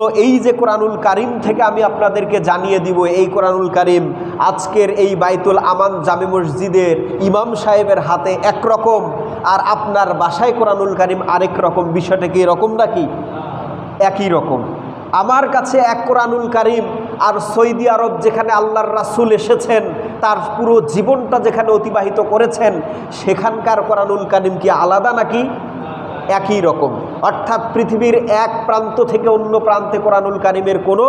তো এই যে কোরআনুল কারিম থেকে আমি আপনাদেরকে জানিয়ে দিব, এই কোরআনুল কারিম আজকের এই বাইতুল আমান জামে মসজিদের ইমাম সাহেবের হাতে একরকম, আর আপনার বাসায় কোরআনুল কারিম আরেক রকম। বিষয়টা কি এরকম নাকি? একই রকম। আমার কাছে এক কোরআনুল কারিম, আর সৌদি আরব যেখানে আল্লাহর রাসূল এসেছেন, তার পুরো জীবনটা যেখানে অতিবাহিত করেছেন, সেখানকার কোরআনুল কারিম কি আলাদা নাকি? একই রকম। অর্থাৎ পৃথিবীর এক প্রান্ত থেকে অন্য প্রান্তে কোরআনুল কারিমের কোনো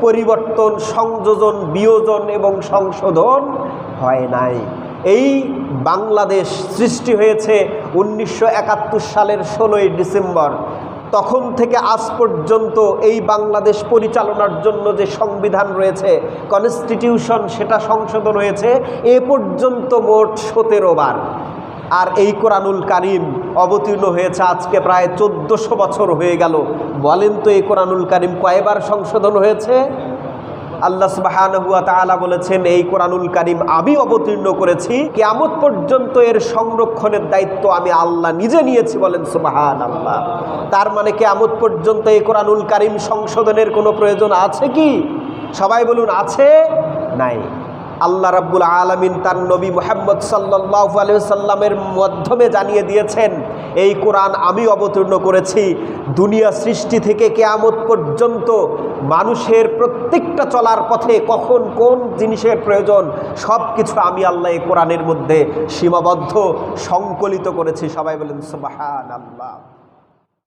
পরিবর্তন, সংযোজন, বিয়োজন এবং সংশোধন হয় নাই। এই বাংলাদেশ সৃষ্টি হয়েছে উনিশশো একাত্তর সালের ষোলোই ডিসেম্বর। তখন থেকে আজ পর্যন্ত এই বাংলাদেশ পরিচালনার জন্য যে সংবিধান রয়েছে কনস্টিটিউশন সেটা সংশোধন হয়েছে, এ পর্যন্ত মোট সতেরো বার। আর এই কোরআনুল কারিম অবতীর্ণ হয়েছে আজকে প্রায় চোদ্দোশো বছর হয়ে গেল। বলেন তো এই কোরআনুল কারিম কয়বার সংশোধন হয়েছে? আল্লাহ সুবাহানহুয়া তাআলা বলেছেন, এই কোরআনুল কারিম আমি অবতীর্ণ করেছি। কেয়ামত পর্যন্ত এর সংরক্ষণের দায়িত্ব আমি আল্লাহ নিজে নিয়েছি। বলেন সুবাহান আল্লাহ তার মানে কেয়ামত পর্যন্ত এই কোরআনুল কারিম সংশোধনের কোনো প্রয়োজন আছে কি? সবাই বলুন, আছে? নাই। আল্লাহ রাব্বুল আলমিন তার নবী মোহাম্মদ সাল্লাহ আলিয়াল্লামের মাধ্যমে জানিয়ে দিয়েছেন, এই কোরআন আমি অবতীর্ণ করেছি। দুনিয়া সৃষ্টি থেকে কেয়ামত পর্যন্ত মানুষের প্রত্যেকটা চলার পথে কখন কোন জিনিসের প্রয়োজন সব কিছু আমি আল্লাহ এই কোরআনের মধ্যে সীমাবদ্ধ, সংকলিত করেছি। সবাই বলেন সুবাহান আল্লাহ